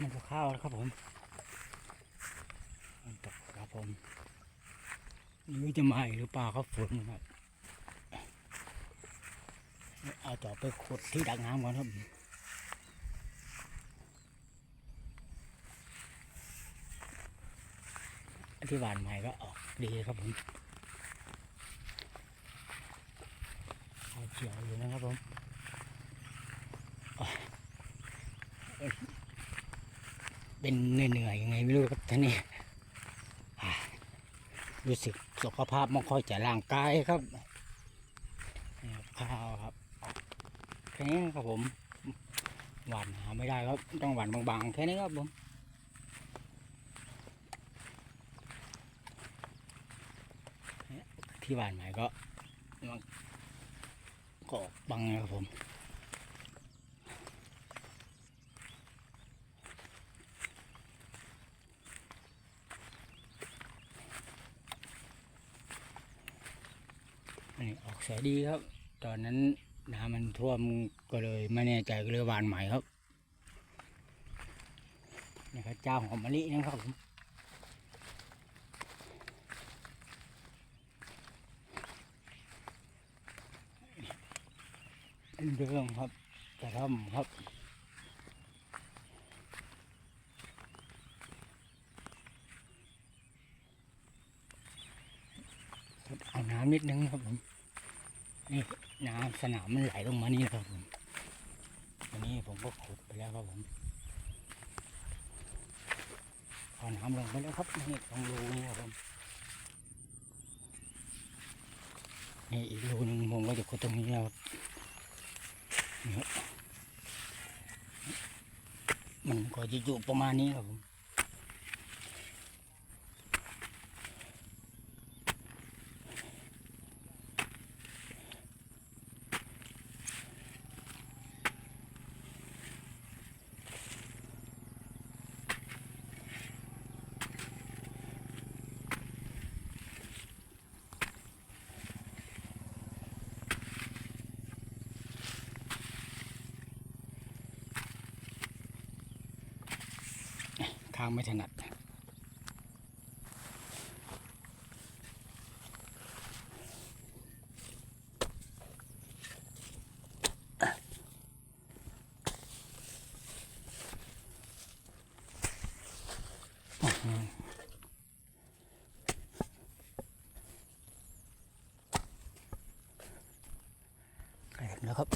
มันจะเข้าวแล้วครับผม มันตกครับผมไม่รู้จะมาอีกหรือเปล่าครับฝนครับ เอาต่อไปขุดที่ดักน้ำก่อนครับที่หวานใหม่ก็ออกดีครับผมเอาเขียวอยู่นะครับผม เป็นเหนื่อยๆยังไงไม่รู้ครับท่านนี่รู้สึกสุขภาพไม่ค่อยจะร่างกายครับข้าวครับแค่นี้ครับผมหวานหาไม่ได้ครับต้องหวานบางๆแค่นี้ครับผมที่หวานใหม่ก็ก็อกบางนะครับผม นนี้ออกสวยดีครับ ตอนนั้นน้ำมันท่วมก็เลยไม่แน่ใจก็เลยวานใหม่ครับนี่ครับเจ้าหอมมะลินะครับผมเรื่องครับกระท่อมครับ เอาน้ำนิดนึงครับผม นี่น้ำสนามมันไหลลงมานี่ครับผมอันนี้ผมก็ขุดไปแล้วครับผมเอาน้ำลงไปแล้วครับนี่ตรงรูนี่ครับผมนี่อีกรูหนึงผมก็จะขุดตรงนี้นะครับนี่ครับมันก็จะอยู่ประมาณนี้ครับผม ข้างไม่ถนัดแล้วครับ